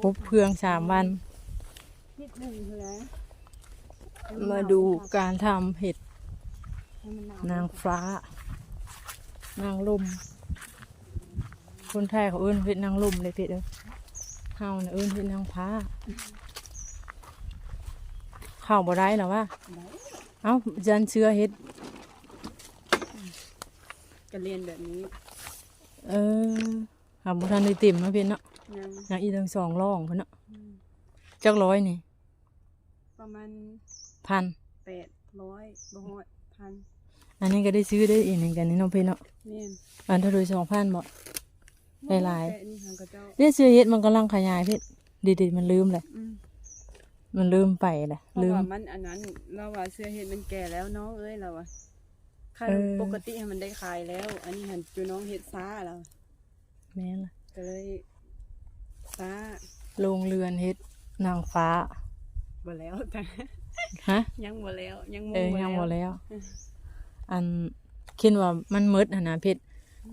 ปุ๊บเพื่องสามวัน นิดหนึ่งเลยมาดูการทำเห็ดให้มันหวนางฟ้า นางลม คนไทยเขาเอื้นเห็ดนางลมเลยเพ็ดเอ้ยเฮาน่ะเอื้นเห็ดนางฟ้า เข้าบ่ได้หรอวะได้เอ้าจันเชื้อเห็ด จะเรียนแบบนี้ เออหาบุทันได้ติ่มมาเพียนเนาะ ยังอย่างอีทั้งสองร่องเพิ่นเนาะจักร้อยนี่ประมาณพัน แปดร้อยร้อยพันอันนี้ก็ได้ซื้อได้อีกหนึ่งกันนี่เน้องเพียนเนาะเนียนอันเท่าโดยสองพันบ่ หลายๆ แต่นี่ทางกระเจ้าเนี่ยเชื้อเห็ดมันกำลังขยายเพ็ดดีๆมันลืมเลยอืมมันลืมไปเลยเพราะลืม ว่ามันอันนั้นเราว่าเสื้อเห็ดมันแก่แล้วน้องเอ้ยเราอะคันเออ ปกติให้มันได้ขายแล้ว อันนี้หันจูน้องเห็ดซ่าแล้วแม่นล่ะก็เลย ซ่าโรงเรือนเฮ็ดนางฟ้าบ่แล้วแต่ฮะยังบ่แล้ว ยังมุเออบ่ยังบ่แล้วอืมอันคิดว่ามันมืดหั่นนะเพชร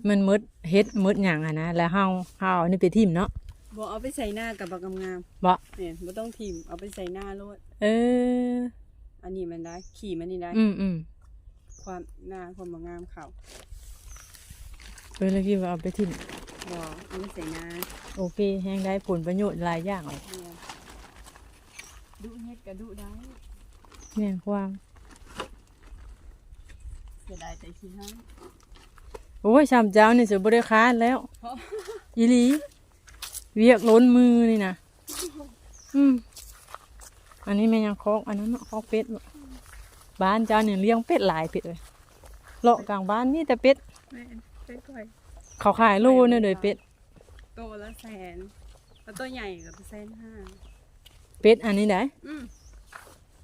มันมืดเฮ็ดมืดหยังอะนะแล้วเฮาเฮาเอานี่ไปทิ่มเนาะบ่เอาไปใส่หน้ากับบักงามบ่ๆเนี่ยบ่ต้องทิมเอาไปใส่หน้าโลดเออ อันนี้มันได้ ขี่มันนี่ได้ อืมอืมความหน้าความบ่งามเขาเออแล้วคิดว่าเอาไปทิ่ม บ่เอาไปใส่หน้าโอเคแฮงได้ผลประโยชน์หลายอย่างเลยเนี่ยดุเฮ็ดก็ดุได้แม่นความเสียดายแต่ขี้ห้าง โอ้ยสามเจ้านี่สิบ่ได้ค้านแล้วเพราะ อีหลีเวียกล้นมือนี่นะอืมอันนี้แม่ยังคอกอันนั้นเนาะคอกเป็ดบ่บ้านเจ้าเนี่ยเลี้ยงเป็ดหลายเป็ดเลยเลาะกลางบ้านนี่แต่เป็ด แม่นเป็ดก่อย เขาขายโลเนี่ยเลยเป็ดโตละแสนแล้วตัวใหญ่ก็แสนห้าเป็ดอันนี้ได้อืม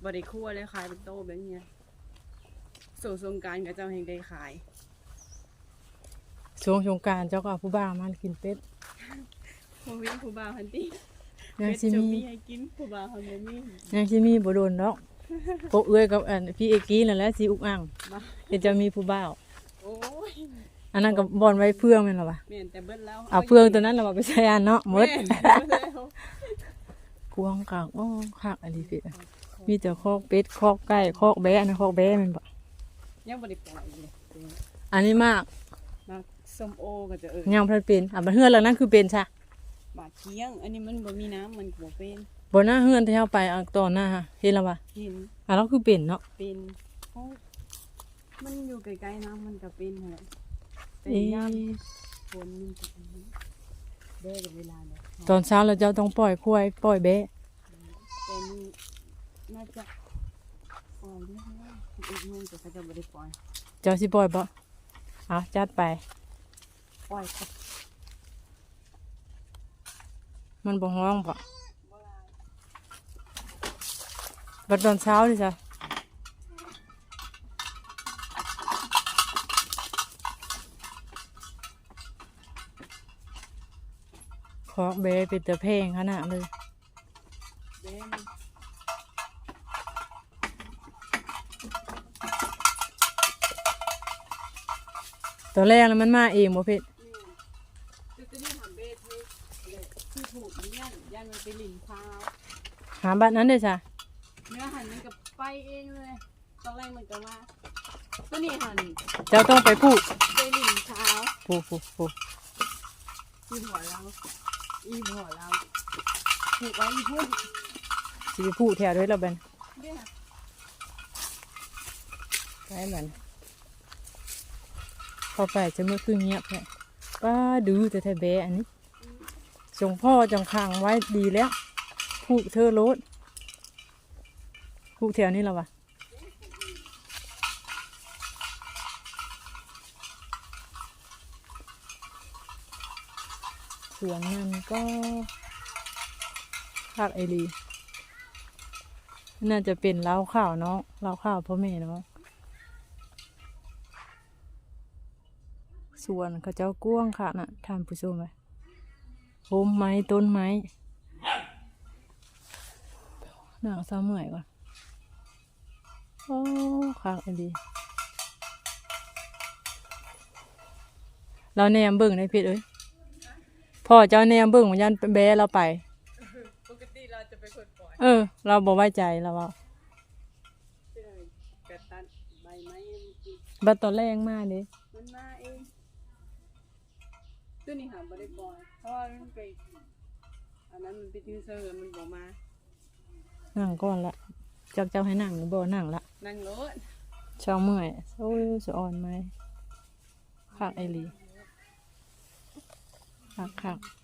บ่ได้คั่วเลยขายเป็นโตแบบเนี้ยสู่สงกรารกับเจ้าแห่งได้ขาย ช่วงสงกรารเจ้าก็เอาผู้บ้าวมากินเป็ดบ่มีผู้บ่าวหันติยังเป็ดสิจะมีมี ให้กินผู้บ่าวหันบ่มียังสิมีบ่โดนดอกพวกเอื้อยกับอันพี่เอกกี้นั่นแหละสิอุกอ่างบ่เดี๋ยวจะมีผู้บ่าวโอ้ย อันนั้นก็บอนไว้เพื่องแม่นล่ะวะแม่นแต่เบิดแล้วเอาเพื่องตัวนั้นเรามาไปใช้อันเนาะหมดแนเบิดแล้วกวางกากอ้อคักอันนี้เป็ดอะมีแต่คอกเป็ดคอกไก่คอกแบะนะคอกแบะแมันบ่ยังบ่ได้ปล่อยเลยอันนี้มากมาส้มโอก็จะเออยังเพิ่นเป็นอะบัดเฮือนหลังนั้นคือเป็นซะบาดเคียง อันนี้มันบ่มีน้ำมันก็บ่เป็นบ่หน้าเฮือนที่เฮาไปเอาตอนหน้าฮะเห็นแล้วว่ะเห็นอะเราคือเป็นเนาะเป็นโอ้มันอยู่ใกล้ๆน้ำมันก็เป็นนั่นแหละ แต่เอ๊ยามะฝนมันจะเป็นได้กับเวลาเนี่ยตอนเช้าเราจะต้องปล่อยควายปล่อยแบะแต่นี่น่าจะปล่อยได้ไหมอีกนึงแต่เขาจะบ่ได้ปล่อยเจ้าสิปล่อยบ่เอาจัดไป ปล่อยครับมันบ่ฮ้องบ่บัดตอนเช้าดิจ้ะ คอกแบะเป็นแต่เพลงขนาดเลยเด้มตอนแรกแล้วมันมาเองบ่เพชรนี่จะนี่ทำเบสให้เลยที่ถูกเนี่ยยันมันไปหลินพาวหาบัดนั้นเด้อจ้ะเนื้อหันมันกับไปเองเลยตอนแรกมันก็มาตัวนี้หันเจ้าต้องไปพูดไปหลินเท้าพูดพูดพูดอีหัวเรา อีหัวเราถูกไว้อีพุ่นสิไปพูดแถวด้วยแล้วเป็นเนี่ยไปเหมือนพอไปจะเมื่อคืนเงียบแค่ป้าดูแต่ไทยแบะอันนี้จงพ่อจงขังไว้ดีแล้วพูดเธอรถพูดแถวนี้แล้ววะ สวนมันก็ภาคไอรีน่าจะเป็นเล้าข้าวเนาะเล้าข้าวพ่อแม่เนาะส่วนเขาเจ้ากว้างค่ะน่ะท่านผู้ชมไหมโฮมไม้ต้นไม้หนังเศร้าเมื่อยก่อนโอ้คักอันดีเราแนมเบิ่งในเพจเอ้ย พ่อเจ้าแนมเบิ่งมันยันแบะเราไปเป็นคนปล่อยเออ เราบ่ไว้ใจเราว่าเจอกระตันใบไม้มันกินบัดตอนแรงมากเด้มันมาเองตัวนี้หาบ่ได้ปล่อยเพราะว่ามันไปอันนั้นมันไปทื่อเซอร์มันบ่มานั่งก่อนละเจ้าเจ้าให้นั่งหรือบ่นั่งละนั่งรถเช้าเมื่อยโอ้ยสะอ่อนไหมคักไอหลี คักคัก